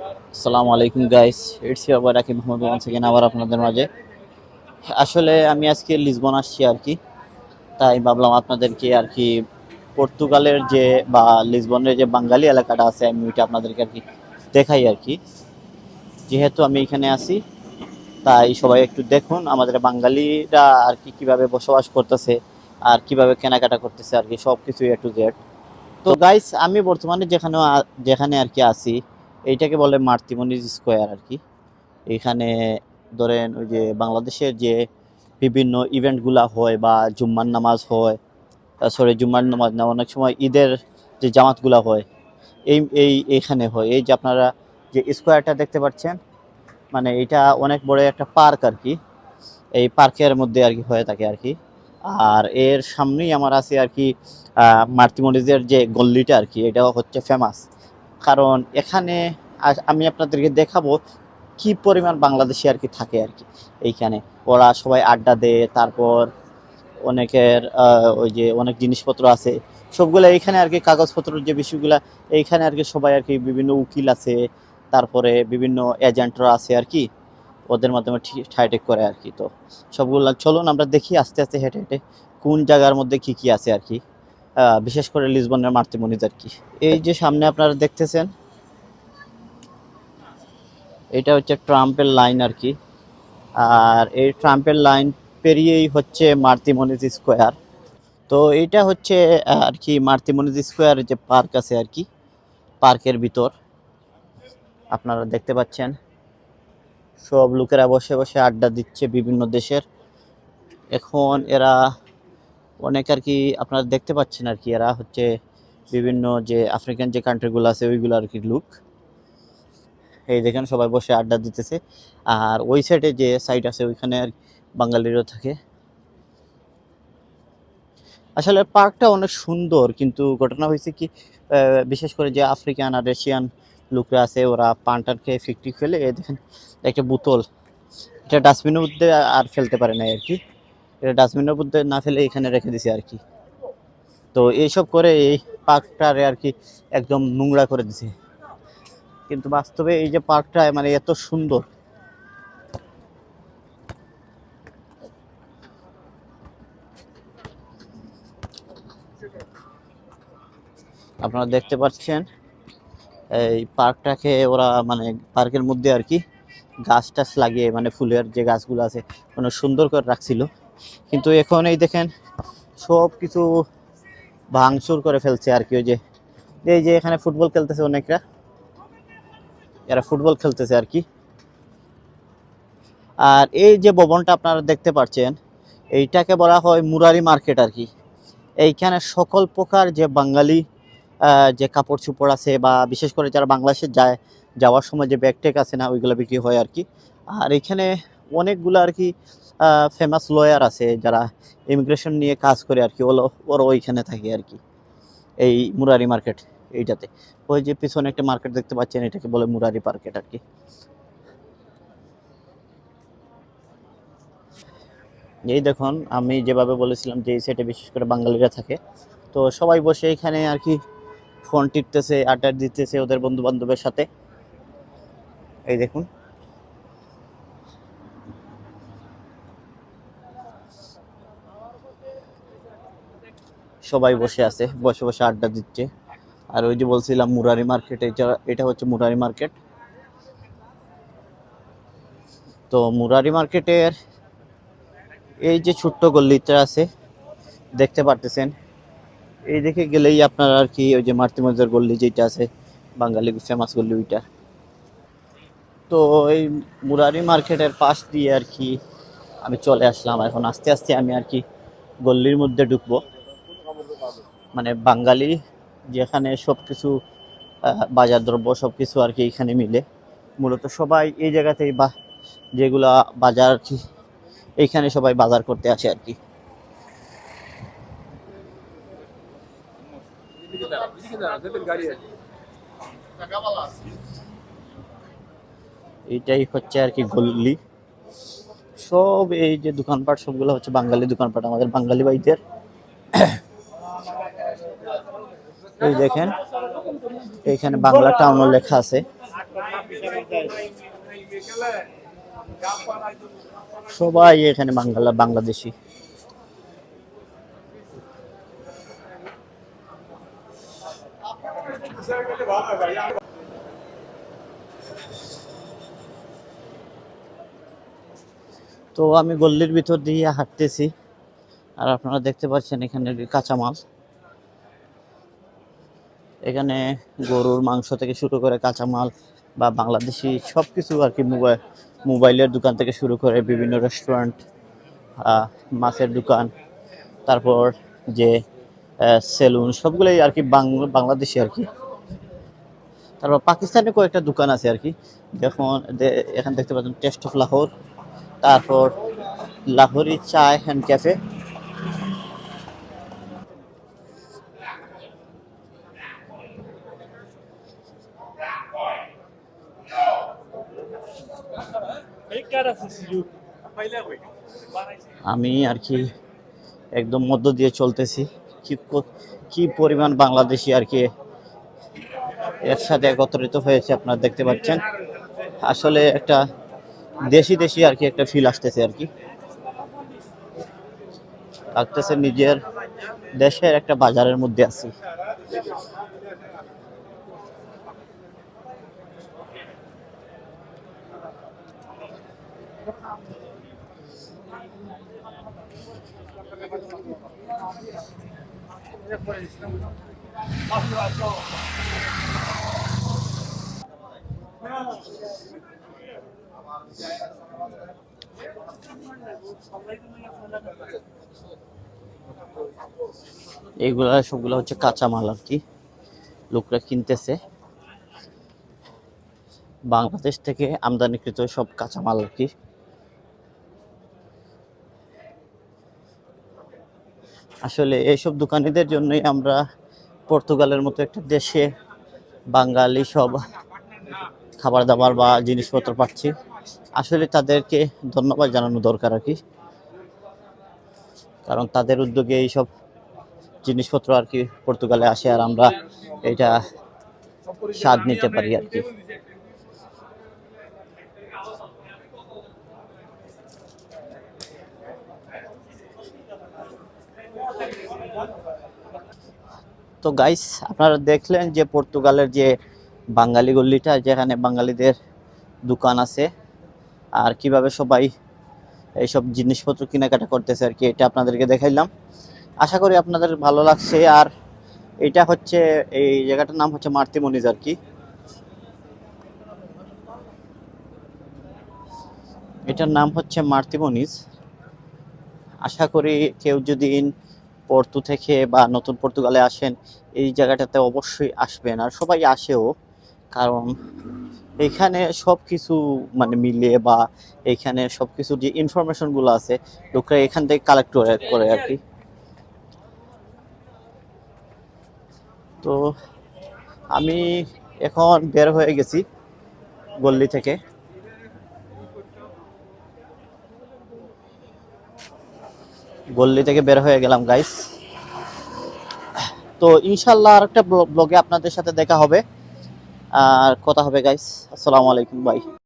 আসসালামু আলাইকুম guys it's boy Rakib Mohammad once again আবার আপনাদের মাঝে। আসলে আমি আজকে লিসবন আসছি আর কি। তাই ভাবলাম আপনাদেরকে আর কি পর্তুগালের যে বা লিসবনের যে বাঙালি এলাকাটা আছে, আমি ওইটা আপনাদেরকে আর কি দেখাই আর কি। যেহেতু আমি এখানে আছি, তাই সবাই একটু দেখুন আমাদের বাঙালিরা আর কি কীভাবে বসবাস করতেছে, আর কীভাবে কেনাকাটা করতেছে আর কি সব কিছু এ টু জেড তো গাইস আমি বর্তমানে যেখানে যেখানে আর কি আছি এইটাকে বলে মার্তিমনিজ স্কোয়ার আর কি। এখানে ধরেন ওই যে বাংলাদেশের যে বিভিন্ন ইভেন্টগুলা হয় বা জুম্মার নামাজ হয় সরি জুম্মার নামাজ না অনেক সময় ঈদের যে জামাতগুলা হয় এই এই এইখানে হয়। এই যে আপনারা যে স্কোয়ারটা দেখতে পাচ্ছেন মানে এটা অনেক বড় একটা পার্ক আর কি। এই পার্কের মধ্যে আর কি হয়ে থাকে আর কি। আর এর সামনেই আমার আছে আর কি আহ, মার্তিমনিজের যে গল্লিটা আর কি এটা হচ্ছে ফেমাস কারণ এখানে আমি আপনাদেরকে দেখাবো কি পরিমাণ বাংলাদেশি আর কি থাকে আর কি এইখানে। ওরা সবাই আড্ডা দেয়, তারপর অনেকের ওই যে অনেক জিনিসপত্র আছে। সবগুলো এইখানে আর কি কাগজপত্র যে বিষয়গুলো, এইখানে আর কি সবাই আর কি বিভিন্ন উকিল আছে, তারপরে বিভিন্ন এজেন্টরা আছে আর কি, ওদের মাধ্যমে ঠাইটেক করে আর কি। তো সবগুলো চলুন আমরা দেখি আস্তে আস্তে হেঁটে হেঁটে কোন জায়গার মধ্যে কি কি আছে আর কি। বিশেষ করে লিসবনের মার্তিমনিজ আর কি। এই যে সামনে আপনারা দেখতেছেন, এটা হচ্ছে ট্রাম্পের লাইন আর কি। আর এই ট্রাম্পের লাইন পেরিয়েই হচ্ছে মার্তিমনিজ স্কোয়ার। তো এটা হচ্ছে আর কি মার্তিমনিজ স্কোয়ার যে পার্ক আছে আর কি, পার্কের ভিতর। আপনারা দেখতে পাচ্ছেন, সব লোকেরা বসে বসে আড্ডা দিচ্ছে বিভিন্ন দেশের। এখন এরা অনেক আর কি আপনারা দেখতে পাচ্ছেন আর কি, এরা হচ্ছে বিভিন্ন যে আফ্রিকান যে কান্ট্রিগুলো আছে, ওইগুলো আর কি লুক এই দেখেন সবাই বসে আড্ডা দিতেছে। আর ওই সাইডে যে সাইড আছে, ওইখানে আর বাঙালিরও থাকে। আসলে পার্কটা অনেক সুন্দর, কিন্তু ঘটনা হয়েছে কি বিশেষ করে যে আফ্রিকান আর এশিয়ান লোকরা আছে, ওরা পান টান খেয়ে ফিকটি ফেলে দেখেন একটা বোতল। এটা ডাস্টবিনের মধ্যে আর ফেলতে পারে না আর কি। এটা ডাস্টবিনের মধ্যে না ফেলে এখানে রেখে দিছে আর কি। তো এইসব করে এই পার্কটারে আর কি একদম নোংরা করে দিছে। কিন্তু বাস্তবে এই যে পার্কটা মানে এত সুন্দর। আপনারা দেখতে পাচ্ছেন, এই পার্কটাকে ওরা মানে পার্কের মধ্যে আর কি গাছ টাছ লাগিয়ে মানে ফুলের যে গাছগুলো আছে অনেক সুন্দর করে রাখছিল। কিন্তু এখন এই দেখেন সব কিছু ভাঙচুর করে ফেলছে আর কি, ওই যে, এই যে এখানে ফুটবল খেলতেছে অনেকরা। এরা ফুটবল খেলতেছে আর কি। আর এই যে ভবনটা আপনারা দেখতে পাচ্ছেন, এইটাকে বলা হয় মুরারি মার্কেট আর কি। এইখানে সকল প্রকার যে বাঙালি যে কাপড় চোপড় আছে বা বিশেষ করে যারা বাংলাদেশে যায়, যাওয়ার সময় যে ব্যাগ টেক আছে না, ওইগুলো বিক্রি হয় আর কি। আর এখানে অনেকগুলো আর কি ফেমাস লয়ার আছে যারা ইমিগ্রেশন নিয়ে কাজ করে আর কি ওরা ওরা ওইখানে থাকে আর কি, এই মুরারি মার্কেট এইটাতে। ওই যে পিছনে একটা মার্কেট দেখতে পাচ্ছেন, এটাকে বলে মুরারি মার্কেট আর কি। এই দেখুন, আমি যেভাবে বলেছিলাম যে এই সাইডে বিশেষ করে বাঙালিরা থাকে, তো সবাই বসে এখানে আর কি ফোন টিপতেছে, আড্ডা দিতেছে ওদের বন্ধু বান্ধবের সাথে। এই দেখুন। সবাই বসে আছে, বসে বসে আড্ডা দিচ্ছে। আর ওই যে বলছিলাম মুরারি মার্কেট, এটা এটা হচ্ছে মুরারি মার্কেট। তো মুরারি মার্কেটের এই যে ছোট্ট গল্লিটা আছে, দেখতে পারতেছেন। এই দেখে গেলেই আপনার আর কি, ওই যে মার্তিমজের গল্লি যেটা আছে, বাঙালি ফেমাস গল্লি ওইটা। তো এই মুরারি মার্কেটের পাশ দিয়ে আর কি আমি চলে আসলাম। এখন আস্তে আস্তে আমি আর কি গল্লির মধ্যে ঢুকবো। মানে বাঙালি যেখানে সব কিছু বাজার দ্রব্য সব কিছু আর কি এখানে মিলে। মূলত সবাই এই জায়গাতেই বা যেগুলা বাজার কি, এইখানে সবাই বাজার করতে আসে আর কি। এইটাই হচ্ছে আর কি গল্লি সব এই যে দোকানপাট, সবগুলো হচ্ছে বাঙালি দোকানপাট, আমাদের বাঙালি ভাইদের। এই দেখেন, এখানে বাংলা টাউনও লেখা আছে। সবাই এখানে বাংলা, বাংলাদেশি। তো আমি গল্লির ভিতর দিয়ে হাঁটতেছি, আর আপনারা দেখতে পাচ্ছেন এখানে কাঁচামাল। এখানে গরুর মাংস থেকে শুরু করে কাঁচামাল বা বাংলাদেশি সব কিছু আর কি মোবাইল মোবাইলের দোকান থেকে শুরু করে বিভিন্ন রেস্টুরেন্ট মাছের দোকান, তারপর যে সেলুন সবগুলোই আর কি বাংলাদেশি আর কি। তারপর পাকিস্তানে কয়েকটা দোকান আছে আর কি দেখুন দে- এখানে দেখতে পাচ্ছেন টেস্ট অফ লাহোর, তারপর লাহোরি চায় অ্যান্ড ক্যাফে আমি আর কি একদম মধ্য দিয়ে চলতেছি। কি কি পরিমাণ বাংলাদেশি আর কি এর সাথে একত্রিত হয়েছে আপনারা দেখতে পাচ্ছেন। আসলে একটা দেশি দেশি আর কি একটা ফিল আসতেছে আর কি। লাগতেছে নিজের দেশের একটা বাজারের মধ্যে আছি। এইগুলা সবগুলো হচ্ছে কাঁচামাল আর কি। লোকরা কিনতেছে। বাংলাদেশ থেকে আমদানিকৃত সব কাঁচামাল আর কি। আসলে এইসব দোকানিদের জন্যই আমরা পর্তুগালের মতো একটা দেশে বাঙালি সব খাবার দাবার বা জিনিসপত্র পাচ্ছি। আসলে তাদেরকে ধন্যবাদ জানানো দরকার আর কি। কারণ তাদের উদ্যোগে এইসব জিনিসপত্র আর কি পর্তুগালে আসে আর আমরা এটা স্বাদ নিতে পারি আর কি। তো গাইস আপনারা দেখলেন যে পর্তুগালের যে বাঙালি গল্লিটা, যেখানে বাঙালিদের দোকান আছে, আর কীভাবে সবাই এইসব জিনিসপত্র কেনাকাটা করতেছে আর কি, এটা আপনাদেরকে দেখাইলাম। আশা করি আপনাদের ভালো লাগছে, আর এটা হচ্ছে, এই জায়গাটার নাম হচ্ছে মার্তিমনিজ আর কি। এটার নাম হচ্ছে মার্তিমনিজ আশা করি কেউ যদি পর্তু থেকে বা নতুন পর্তুগালে আসেন, এই জায়গাটাতে অবশ্যই আসবেন। আর সবাই আসেও, কারণ এখানে সব কিছু মানে মিলে বা এখানে সব কিছু যে ইনফরমেশনগুলো আছে, লোকরা এখান থেকে কালেক্ট করে করে আর কি। তো আমি এখন বের হয়ে গেছি গল্লি থেকে। গল্লি থেকে বের হয়ে গেলাম গাইস তো ইনশাল্লাহ আর একটা ব্লগে আপনাদের সাথে দেখা হবে। আর কথা হবে গাইস আসসালামু আলাইকুম বাই